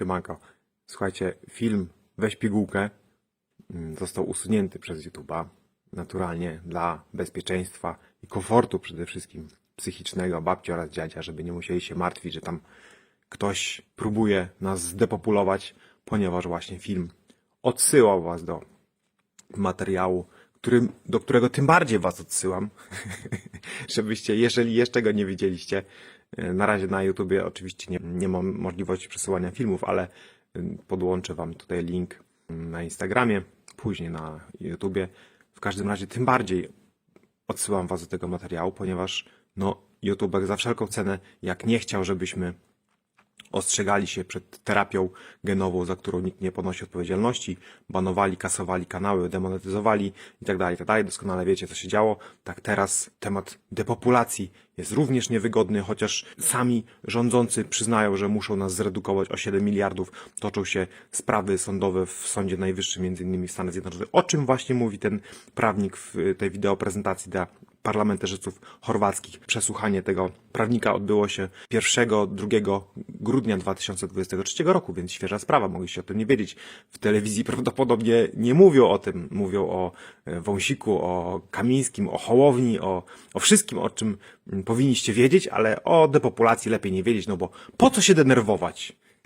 Siemanko. Słuchajcie, film Weź pigułkę mm, został usunięty przez YouTube'a naturalnie dla bezpieczeństwa i komfortu przede wszystkim psychicznego babci oraz dziadzia, żeby nie musieli się martwić, że tam ktoś próbuje nas zdepopulować, ponieważ właśnie film odsyłał was do materiału, którym, do którego tym bardziej was odsyłam, żebyście, jeżeli jeszcze go nie widzieliście, e, na razie na YouTubie oczywiście nie, nie mam możliwości przesyłania filmów, ale podłączę wam tutaj link na Instagramie, później na YouTubie. W każdym razie tym bardziej odsyłam was do tego materiału, ponieważ no, YouTube za wszelką cenę, jak nie chciał, żebyśmy ostrzegali się przed terapią genową, za którą nikt nie ponosi odpowiedzialności, banowali, kasowali kanały, demonetyzowali itd., itd. Doskonale wiecie, co się działo. Tak teraz temat depopulacji jest również niewygodny, chociaż sami rządzący przyznają, że muszą nas zredukować o 7 miliardów. Toczą się sprawy sądowe w Sądzie Najwyższym, między innymi w Stanach Zjednoczonych. O czym właśnie mówi ten prawnik w tej wideoprezentacji dla parlamentarzystów chorwackich. Przesłuchanie tego prawnika odbyło się 1-2 grudnia 2023 roku, więc świeża sprawa, mogliście o tym nie wiedzieć. W telewizji prawdopodobnie nie mówią o tym, mówią o e, Wąsiku, o Kamińskim, o Hołowni, o, o wszystkim, o czym powinniście wiedzieć, ale o depopulacji lepiej nie wiedzieć, no bo po co się denerwować?